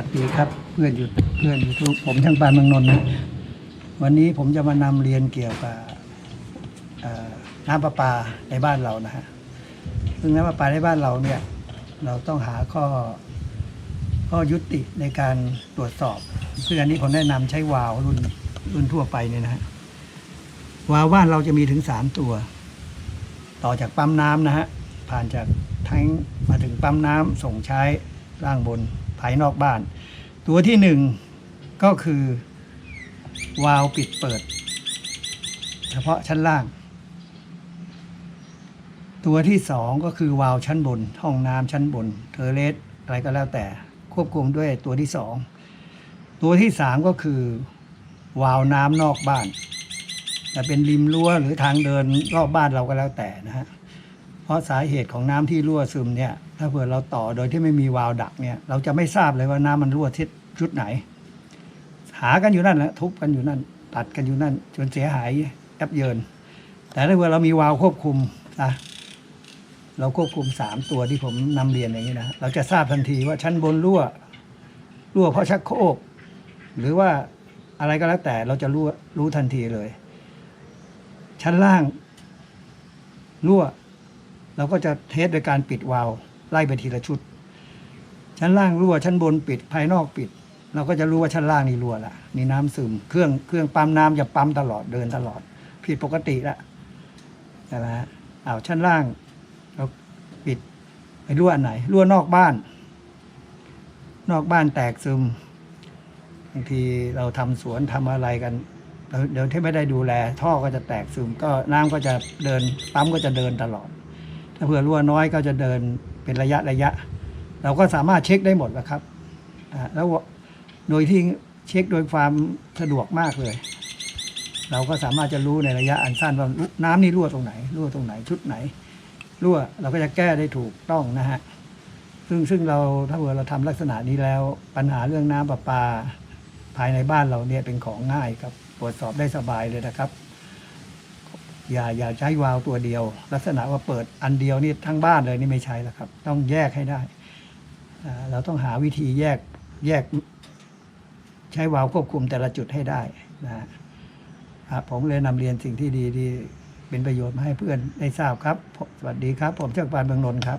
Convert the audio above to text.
วัสดีครับ เพื่อนอยู่เพื่อนยูทูบผมช่างปานเมืองนนท์นะวันนี้ผมจะมานำเรียนเกี่ยวกับน้ำประปาในบ้านเรานะฮะซึ่งน้ำประปาในบ้านเราเนี่ยเราต้องหาข้อข้อยุติในการตรวจสอบซึ่งอันนี้ผมแนะนำใช้วาล์วรุ่นรุ่นทั่วไปเนี่ยนะฮะวาล์วบ้านเราจะมีถึงสามตัว ต่อจากปั๊มน้ำนะฮะผ่านจากทงค์มาถึงปั๊มน้ำส่งใช้ล่างบน ภายนอกบ้าน ตัวที่หนึ่งก็คือวาล์วปิดเปิด เฉพาะชั้นล่าง ตัวที่สองก็คือวาล์วชั้นบน ห้องน้ำชั้นบน เทอร์เลสอะไรก็แล้วแต่ควบคุมด้วยตัวที่สองตัวที่สามก็คือวาล์วน้ำนอกบ้านจะเป็นริมรั้วหรือทางเดินรอบบ้านเราก็แล้วแต่นะฮะ เพราะสาเหตุของน้ำที่รั่วซึมเนี่ยถ้าเผื่อเราต่อโดยที่ไม่มีวาล์วดักเนี่ยเราจะไม่ทราบเลยว่าน้ำมันรั่วทิศชุดไหน หากันอยู่นั่นแหละทุบกันอยู่นั่น ตัดกันอยู่นั่น จนเสียหายยับเยิน แต่ถ้าเผื่อเรามีวาล์วควบคุมนะเราควบคุมสามตัวที่ผมนำเรียนอย่างนี้นะเราจะทราบทันทีว่าชั้นบนรั่วรั่วเพราะชักโครกหรือว่าอะไรก็แล้วแต่เราจะรู้รู้ทันทีเลย ชั้นล่างรั่ว เราก็จะเทสโดยการปิดวาล์วไล่ไปทีละชุด ชั้นล่างรั่วชั้นบนปิดภายนอกปิด เราก็จะรู้ว่าชั้นล่างนี่รั่วละนี่น้ำซึมเครื่องเครื่องปั๊มน้ำจะปั๊มตลอดเดินตลอด ผิดปกติละใช่ไหมฮะอ้าวชั้นล่างเราปิดไปรั่วอันไหนรั่วนอกบ้าน นอกบ้านแตกซึมบางทีเราทำสวนทำอะไรกันเดี๋ยวที่ไม่ได้ดูแล ท่อก็จะแตกซึมก็น้ำก็จะเดินปั๊มก็จะเดินตลอด ถ้าเผื่อรั่วน้อยก็จะเดินเป็นระยะระยะ เราก็สามารถเช็คได้หมดแล้วครับแล้วโดยที่เช็คโดยความสะดวกมากเลย เราก็สามารถจะรู้ในระยะอันสั้นว่าน้ำนี่รั่วตรงไหนรั่วตรงไหนชุดไหนรั่วเราก็จะแก้ได้ถูกต้องนะฮะซึ่งซึ่งเราถ้าเผื่อเราทำลักษณะนี้แล้วปัญหาเรื่องน้ำประปา ภายในบ้านเราเนี่ยเป็นของง่ายครับ ตรวจสอบได้สบายเลยนะครับ อย่าอย่าใช้วาล์วตัวเดียว ลักษณะว่าเปิดอันเดียวนี่ทั้งบ้านเลยนี่ไม่ใช่แล้วครับ ต้องแยกให้ได้ เราต้องหาวิธีแยกแยก ใช้วาล์วควบคุมแต่ละจุดให้ได้นะครับผมเลยนำเรียนสิ่งที่ดีที่เป็นประโยชน์มาให้เพื่อนได้ทราบครับ สวัสดีครับ ผมเจ้าปานเมืองนนท์ครับ